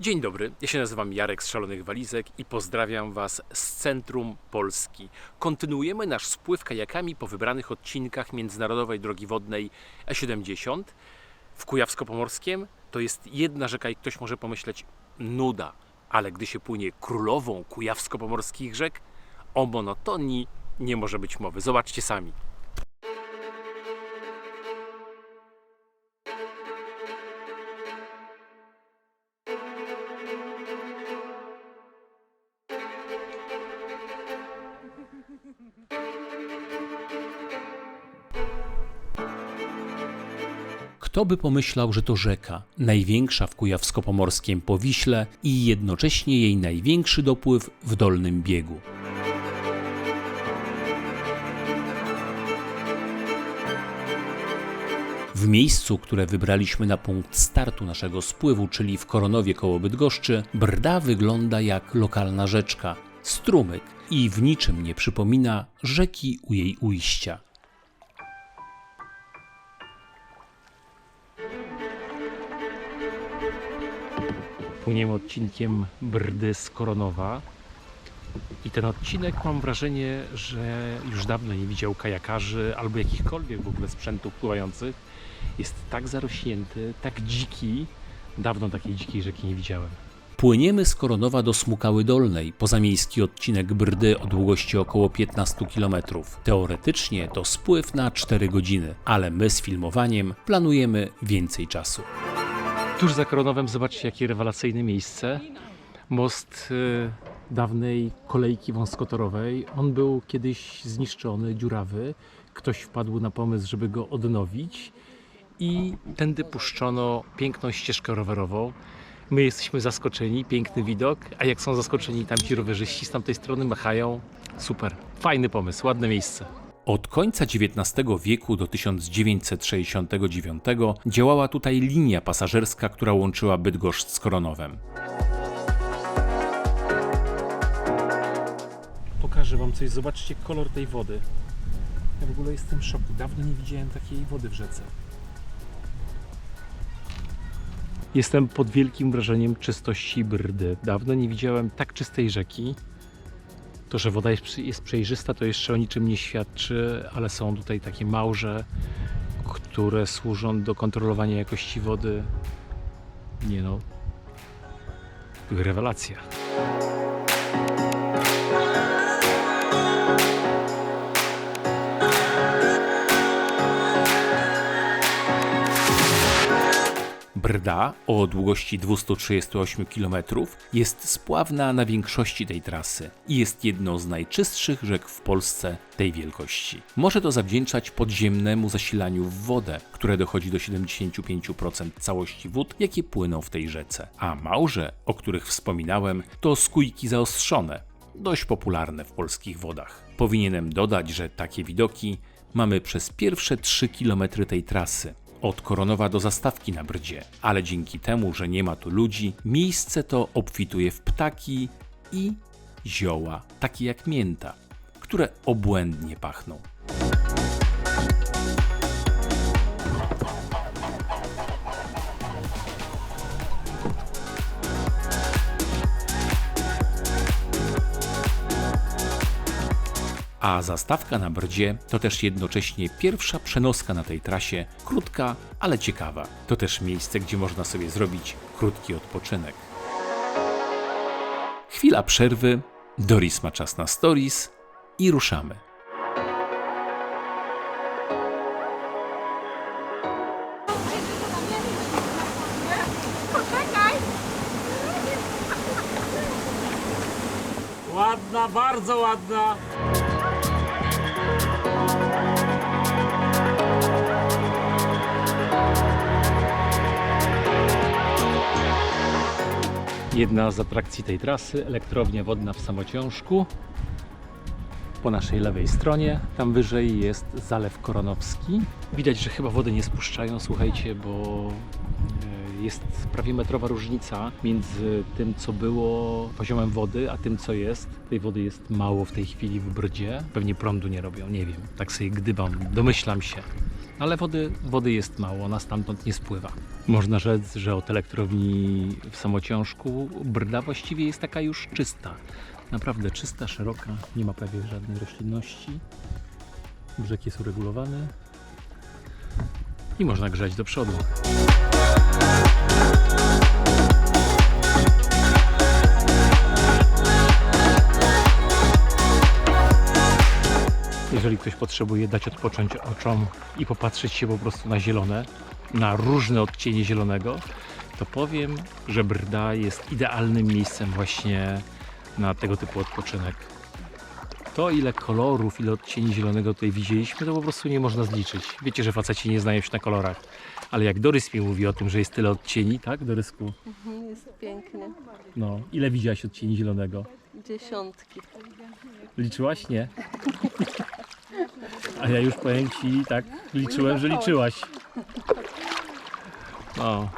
Dzień dobry, ja się nazywam Jarek z Szalonych Walizek i pozdrawiam Was z centrum Polski. Kontynuujemy nasz spływ kajakami po wybranych odcinkach międzynarodowej drogi wodnej E70 w Kujawsko-Pomorskiem. To jest jedna rzeka i ktoś może pomyśleć nuda, ale gdy się płynie królową kujawsko-pomorskich rzek, o monotonii nie może być mowy. Zobaczcie sami. Kto by pomyślał, że to rzeka, największa w Kujawsko-Pomorskiem Powiśle i jednocześnie jej największy dopływ w dolnym biegu. W miejscu, które wybraliśmy na punkt startu naszego spływu, czyli w Koronowie koło Bydgoszczy, Brda wygląda jak lokalna rzeczka, strumyk i w niczym nie przypomina rzeki u jej ujścia. Płyniemy odcinkiem Brdy z Koronowa. I ten odcinek mam wrażenie, że już dawno nie widział kajakarzy albo jakichkolwiek w ogóle sprzętów pływających. Jest tak zarośnięty, tak dziki. Dawno takiej dzikiej rzeki nie widziałem. Płyniemy z Koronowa do Smukały Dolnej, pozamiejski odcinek Brdy o długości około 15 km. Teoretycznie to spływ na 4 godziny, ale my z filmowaniem planujemy więcej czasu. Tuż za Koronowem zobaczcie jakie rewelacyjne miejsce. Most y, dawnej kolejki wąskotorowej. On był kiedyś zniszczony, dziurawy. Ktoś wpadł na pomysł, żeby go odnowić i tędy puszczono piękną ścieżkę rowerową. My jesteśmy zaskoczeni, piękny widok, a jak są zaskoczeni tamci rowerzyści z tamtej strony machają. Super, fajny pomysł, ładne miejsce. Od końca XIX wieku do 1969 działała tutaj linia pasażerska, która łączyła Bydgoszcz z Koronowem. Pokażę Wam coś, zobaczcie kolor tej wody. Ja w ogóle jestem w szoku, dawno nie widziałem takiej wody w rzece. Jestem pod wielkim wrażeniem czystości Brdy. Dawno nie widziałem tak czystej rzeki. To, że woda jest, jest przejrzysta, to jeszcze o niczym nie świadczy, ale są tutaj takie małże, które służą do kontrolowania jakości wody. Nie no, rewelacja. Brda o długości 238 km jest spławna na większości tej trasy i jest jedną z najczystszych rzek w Polsce tej wielkości. Może to zawdzięczać podziemnemu zasilaniu w wodę, które dochodzi do 75% całości wód, jakie płyną w tej rzece. A małże, o których wspominałem, to skójki zaostrzone, dość popularne w polskich wodach. Powinienem dodać, że takie widoki mamy przez pierwsze 3 km tej trasy, od Koronowa do zastawki na Brdzie, ale dzięki temu, że nie ma tu ludzi, miejsce to obfituje w ptaki i zioła, takie jak mięta, które obłędnie pachną. A zastawka na Brdzie to też jednocześnie pierwsza przenoska na tej trasie, krótka, ale ciekawa. To też miejsce, gdzie można sobie zrobić krótki odpoczynek. Chwila przerwy, Doris ma czas na stories i ruszamy. Ładna, bardzo ładna. Jedna z atrakcji tej trasy, elektrownia wodna w Samociążku. Po naszej lewej stronie, tam wyżej jest Zalew Koronowski. Widać, że chyba wody nie spuszczają, słuchajcie, bo jest prawie metrowa różnica między tym, co było poziomem wody, a tym, co jest. Tej wody jest mało w tej chwili w Brdzie. Pewnie prądu nie robią, nie wiem. Tak sobie gdybam, domyślam się. Ale wody, wody jest mało, ona stamtąd nie spływa. Można rzec, że od elektrowni w Samociążku Brda właściwie jest taka już czysta. Naprawdę czysta, szeroka, nie ma prawie żadnej roślinności. Brzeg jest uregulowany i można grzać do przodu. Jeżeli ktoś potrzebuje dać odpocząć oczom i popatrzeć się po prostu na zielone, na różne odcienie zielonego, to powiem, że Brda jest idealnym miejscem właśnie na tego typu odpoczynek. To ile kolorów, ile odcieni zielonego tutaj widzieliśmy, to po prostu nie można zliczyć. Wiecie, że faceci nie znają się na kolorach, ale jak Dorys mi mówi o tym, że jest tyle odcieni, tak Dorysku? Mhm, Jest pięknie. No, ile widziałaś odcieni zielonego? Dziesiątki. Liczyłaś? Nie. A ja już powiem Ci, tak, liczyłem, że liczyłaś. No,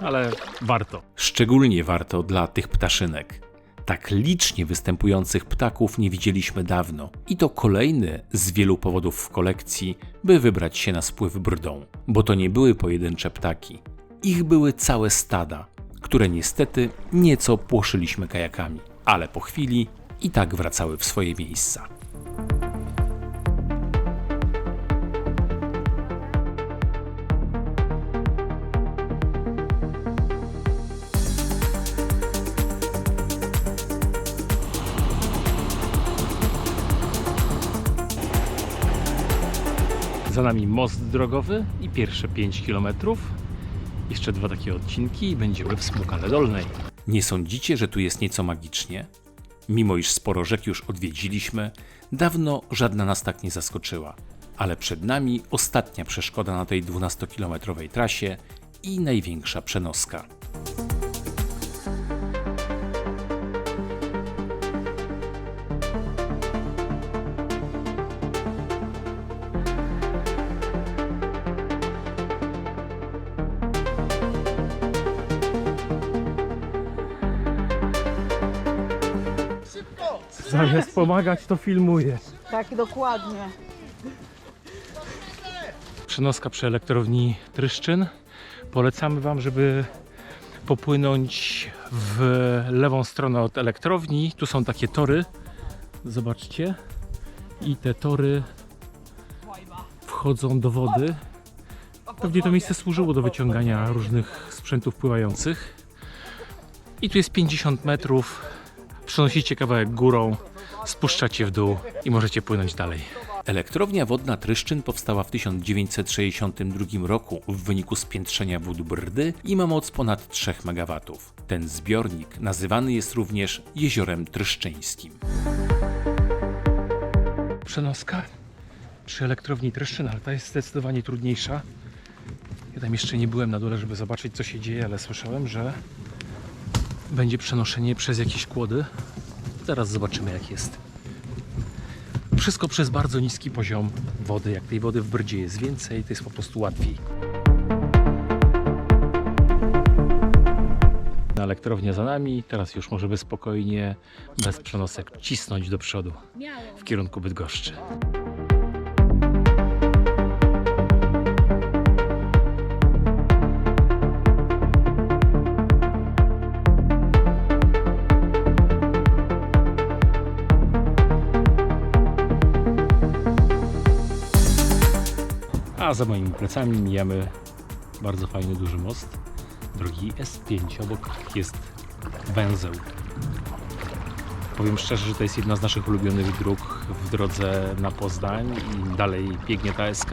ale warto. Szczególnie warto dla tych ptaszynek. Tak licznie występujących ptaków nie widzieliśmy dawno. I to kolejny z wielu powodów w kolekcji, by wybrać się na spływ brdą. Bo to nie były pojedyncze ptaki. Ich były całe stada, które niestety nieco płoszyliśmy kajakami. Ale po chwili i tak wracały w swoje miejsca. Nami most drogowy i pierwsze 5 km. Jeszcze dwa takie odcinki i będziemy w Smukale Dolnej. Nie sądzicie, że tu jest nieco magicznie? Mimo iż sporo rzek już odwiedziliśmy, dawno żadna nas tak nie zaskoczyła. Ale przed nami ostatnia przeszkoda na tej 12-kilometrowej trasie i największa przenoska. Zamiast pomagać, to filmuję. Tak, dokładnie. Przenoska przy elektrowni Tryszczyn. Polecamy Wam, żeby popłynąć w lewą stronę od elektrowni. Tu są takie tory. Zobaczcie. I te tory wchodzą do wody. Pewnie to miejsce służyło do wyciągania różnych sprzętów pływających. I tu jest 50 metrów. Przenosicie kawałek górą, spuszczacie w dół i możecie płynąć dalej. Elektrownia wodna Tryszczyn powstała w 1962 roku w wyniku spiętrzenia wód Brdy i ma moc ponad 3 MW. Ten zbiornik nazywany jest również jeziorem tryszczyńskim. Przenoska przy elektrowni Tryszczyn, ale ta jest zdecydowanie trudniejsza. Ja tam jeszcze nie byłem na dole, żeby zobaczyć co się dzieje, ale słyszałem, że będzie przenoszenie przez jakieś kłody. Zaraz zobaczymy jak jest. Wszystko przez bardzo niski poziom wody. Jak tej wody w Brdzie jest więcej, to jest po prostu łatwiej. Na elektrownia za nami, teraz już możemy spokojnie, bez przenosek, cisnąć do przodu w kierunku Bydgoszczy. A za moimi plecami mijamy bardzo fajny duży most. Drogi S5, obok jest węzeł. Powiem szczerze, że to jest jedna z naszych ulubionych dróg w drodze na Poznań i dalej biegnie ta SK.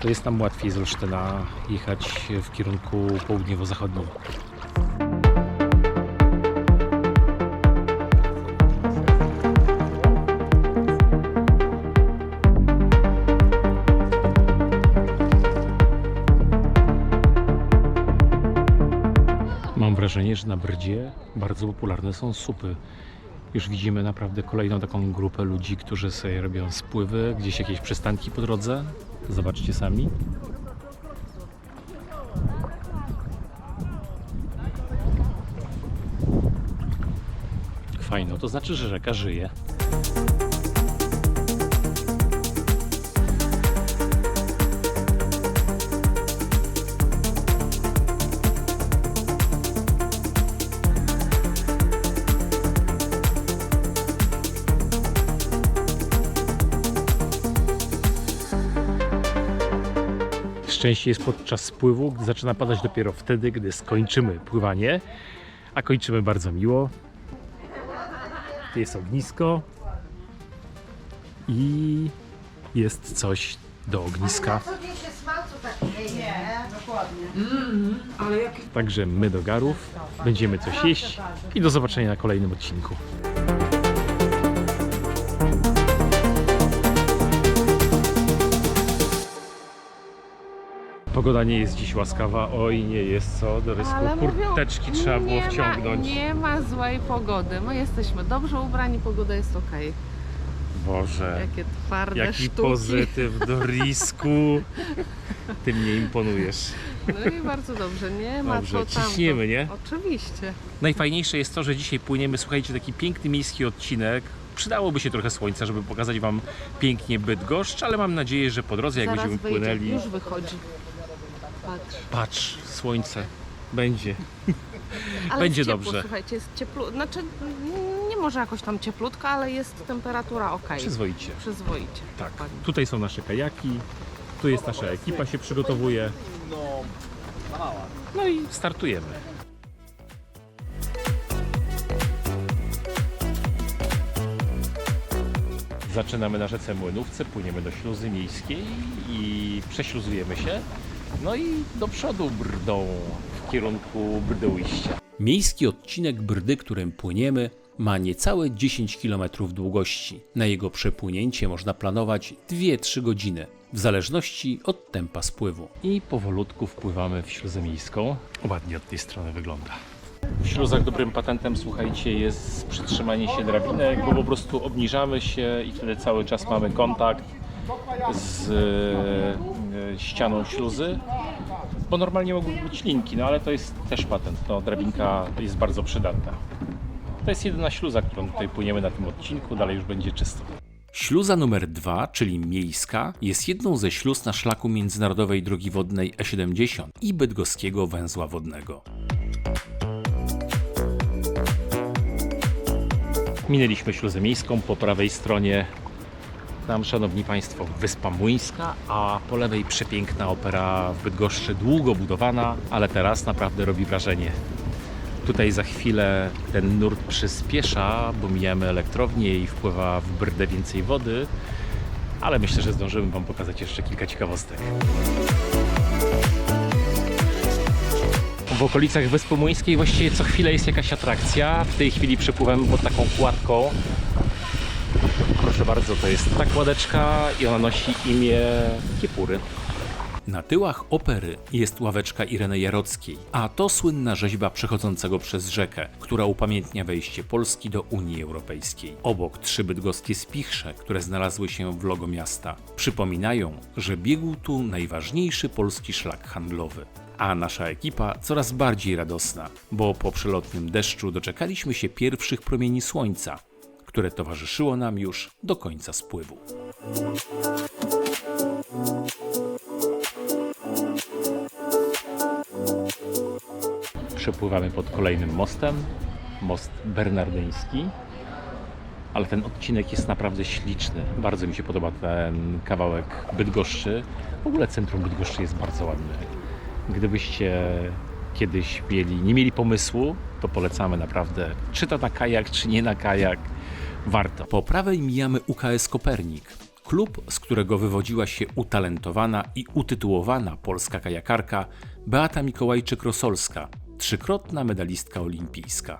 To jest nam łatwiej z Olsztyna jechać w kierunku południowo-zachodnim. Mam wrażenie, że na Brdzie bardzo popularne są supy. Już widzimy naprawdę kolejną taką grupę ludzi, którzy sobie robią spływy, gdzieś jakieś przystanki po drodze. Zobaczcie sami. Fajno, to znaczy, że rzeka żyje. Najszczęściej jest podczas spływu, gdy zaczyna padać dopiero wtedy, gdy skończymy pływanie. A kończymy bardzo miło. Tu jest ognisko i jest coś do ogniska. Także my do garów, będziemy coś jeść i do zobaczenia na kolejnym odcinku. Pogoda nie jest dziś łaskawa, oj nie jest co, do rysku Ale mówią, kurteczki trzeba było wciągnąć. Ma, nie ma złej pogody. My jesteśmy dobrze ubrani, pogoda jest ok. Boże, Jakie twarde jaki sztuki. pozytyw do risku. Ty mnie imponujesz. No i bardzo dobrze, nie ma Dobrze, co tam. ciśniemy, nie? Oczywiście. Najfajniejsze jest to, że dzisiaj płyniemy, słuchajcie, taki piękny miejski odcinek. Przydałoby się trochę słońca, żeby pokazać Wam pięknie Bydgoszcz, ale mam nadzieję, że po drodze, jak Zaraz będziemy wyjdzie, płynęli... już wychodzi. Patrz. Patrz, słońce. Będzie. Ale Będzie ciepło, dobrze. słuchajcie, jest ciepło. Znaczy, nie może jakoś tam cieplutka, ale jest temperatura ok. Przyzwoicie. Przyzwoicie. Tak. dokładnie. Tutaj są nasze kajaki, tu jest nasza ekipa, się przygotowuje. No i startujemy. Zaczynamy na rzece Młynówce, płyniemy do śluzy miejskiej i prześluzujemy się. No i do przodu brdą w kierunku Brdoiścia. Miejski odcinek Brdy, którym płyniemy, ma niecałe 10 km długości. Na jego przepłynięcie można planować 2-3 godziny, w zależności od tempa spływu. I powolutku wpływamy w śluzę miejską. Ładnie od tej strony wygląda. W śluzach dobrym patentem, słuchajcie, jest przytrzymanie się drabinek, bo po prostu obniżamy się i wtedy cały czas mamy kontakt z ścianą śluzy, bo normalnie mogły być linki, no ale to jest też patent, no drabinka jest bardzo przydatna. To jest jedyna śluza, którą tutaj płyniemy na tym odcinku, dalej już będzie czysto. Śluza numer 2, czyli miejska, jest jedną ze śluz na szlaku międzynarodowej drogi wodnej E70 i bydgoskiego węzła wodnego. Minęliśmy śluzę miejską, po prawej stronie tam, szanowni państwo, Wyspa Młyńska, a po lewej przepiękna opera w Bydgoszczy, długo budowana, ale teraz naprawdę robi wrażenie. Tutaj za chwilę ten nurt przyspiesza, bo mijamy elektrownię i wpływa w brdę więcej wody, ale myślę, że zdążymy Wam pokazać jeszcze kilka ciekawostek. W okolicach Wyspy Młyńskiej właściwie co chwilę jest jakaś atrakcja. W tej chwili przepływamy pod taką kładką. Bardzo, to jest ta kładeczka i ona nosi imię Kiepury. Na tyłach opery jest ławeczka Ireny Jarockiej, a to słynna rzeźba przechodzącego przez rzekę, która upamiętnia wejście Polski do Unii Europejskiej. Obok trzy bydgoskie spichrze, które znalazły się w logo miasta, przypominają, że biegł tu najważniejszy polski szlak handlowy. A nasza ekipa coraz bardziej radosna, bo po przelotnym deszczu doczekaliśmy się pierwszych promieni słońca, które towarzyszyło nam już do końca spływu. Przepływamy pod kolejnym mostem, most bernardyński. Ale ten odcinek jest naprawdę śliczny. Bardzo mi się podoba ten kawałek Bydgoszczy. W ogóle centrum Bydgoszczy jest bardzo ładne. Gdybyście kiedyś mieli, nie mieli pomysłu, to polecamy naprawdę, czy to na kajak, czy nie na kajak. Warto. Po prawej mijamy UKS Kopernik. Klub, z którego wywodziła się utalentowana i utytułowana polska kajakarka Beata Mikołajczyk-Rosolska, trzykrotna medalistka olimpijska.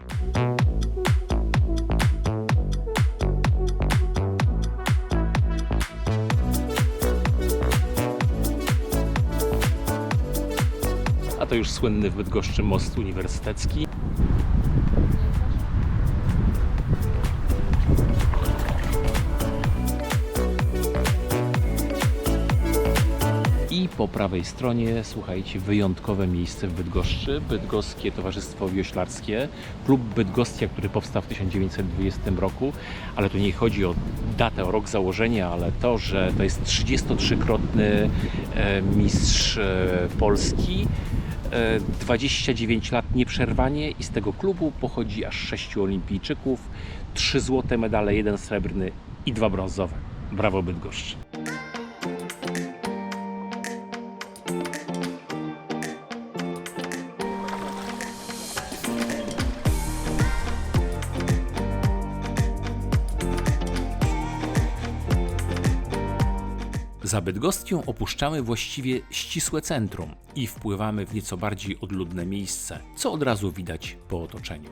A to już słynny w Bydgoszczy most uniwersytecki. Po prawej stronie, słuchajcie, wyjątkowe miejsce w Bydgoszczy, Bydgoskie Towarzystwo Wioślarskie, klub Bydgostia, który powstał w 1920 roku, ale tu nie chodzi o datę, o rok założenia, ale to, że to jest 33-krotny e, mistrz e, Polski, e, 29 lat nieprzerwanie i z tego klubu pochodzi aż 6 olimpijczyków, 3 złote medale, jeden srebrny i dwa brązowe. Brawo Bydgoszcz. Za Bydgoszczą opuszczamy właściwie ścisłe centrum i wpływamy w nieco bardziej odludne miejsce, co od razu widać po otoczeniu.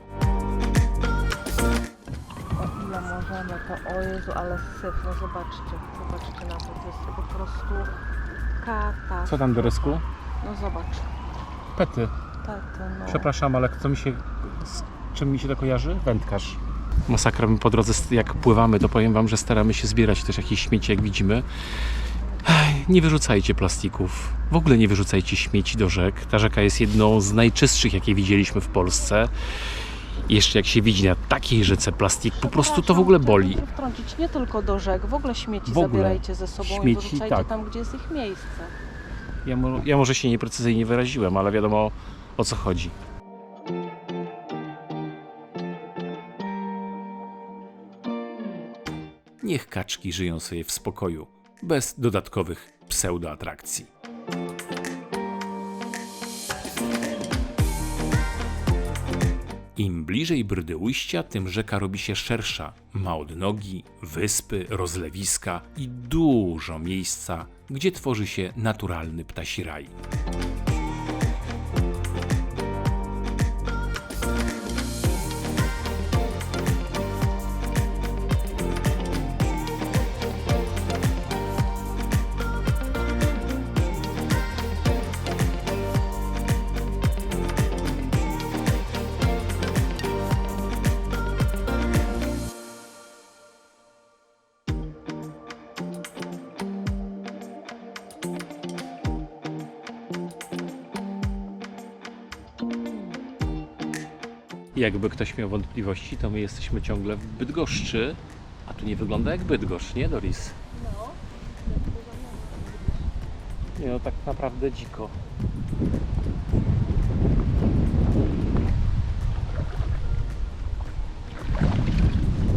O ile możemy, to o Jezu, ale syf, no zobaczcie, zobaczcie na to, to jest po prostu kata. Co tam, Dorysku? No zobacz, Pety. tato, no. Przepraszam, ale co mi się, z czym mi się to kojarzy? Wędkarz. Masakra my po drodze, jak pływamy, to powiem Wam, że staramy się zbierać też jakieś śmieci, jak widzimy. Nie wyrzucajcie plastików. W ogóle nie wyrzucajcie śmieci do rzek. Ta rzeka jest jedną z najczystszych, jakie widzieliśmy w Polsce. I jeszcze jak się widzi na takiej rzece plastik, po prostu to w ogóle boli. Wtrącić nie tylko do rzek, w ogóle śmieci W ogóle. zabierajcie ze sobą i Śmieci, wyrzucajcie tak. tam, gdzie jest ich miejsce. Ja, mo- ja może się nieprecyzyjnie wyraziłem, ale wiadomo o co chodzi. Niech kaczki żyją sobie w spokoju, bez dodatkowych pseudoatrakcji. Im bliżej brdy ujścia, tym rzeka robi się szersza. Ma odnogi, wyspy, rozlewiska i dużo miejsca, gdzie tworzy się naturalny ptasi raj. Jakby ktoś miał wątpliwości, to my jesteśmy ciągle w Bydgoszczy, a tu nie wygląda jak Bydgoszcz, nie Doris? Nie no, tak naprawdę dziko.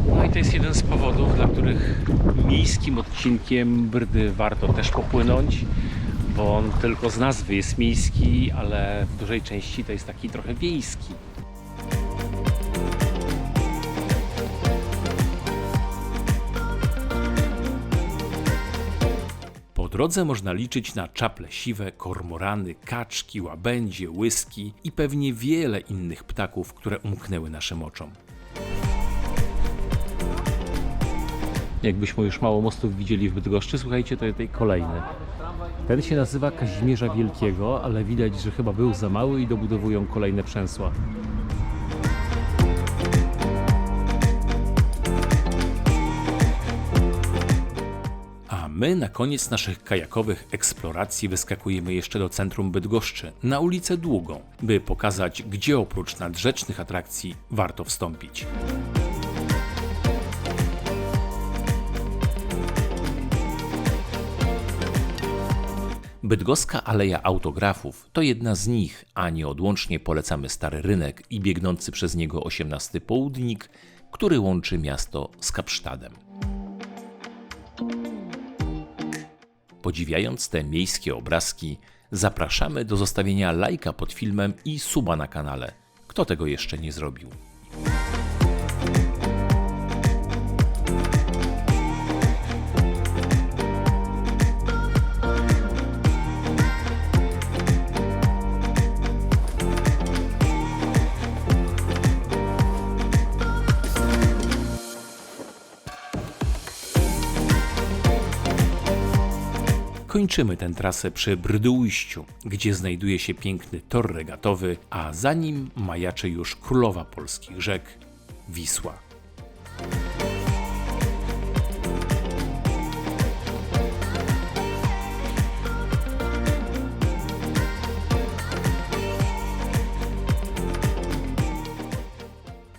No i to jest jeden z powodów, dla których miejskim odcinkiem Brdy warto też popłynąć, bo on tylko z nazwy jest miejski, ale w dużej części to jest taki trochę wiejski. Drodze można liczyć na czaple siwe, kormorany, kaczki, łabędzie, łyski i pewnie wiele innych ptaków, które umknęły naszym oczom. Jakbyśmy już mało mostów widzieli w Bydgoszczy, słuchajcie, to tutaj kolejny. Ten się nazywa Kazimierza Wielkiego, ale widać, że chyba był za mały i dobudowują kolejne przęsła. My na koniec naszych kajakowych eksploracji wyskakujemy jeszcze do centrum Bydgoszczy, na ulicę Długą, by pokazać, gdzie oprócz nadrzecznych atrakcji warto wstąpić. Bydgoska Aleja Autografów to jedna z nich, a nieodłącznie polecamy Stary Rynek i biegnący przez niego XVIII Południk, który łączy miasto z Kapsztadem. Podziwiając te miejskie obrazki, zapraszamy do zostawienia lajka pod filmem i suba na kanale. Kto tego jeszcze nie zrobił? Kończymy tę trasę przy Brdyujściu, gdzie znajduje się piękny tor regatowy, a za nim majaczy już królowa polskich rzek Wisła.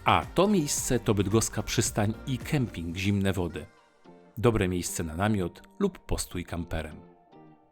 A to miejsce to bydgoska przystań i kemping Zimne Wody. Dobre miejsce na namiot lub postój kamperem.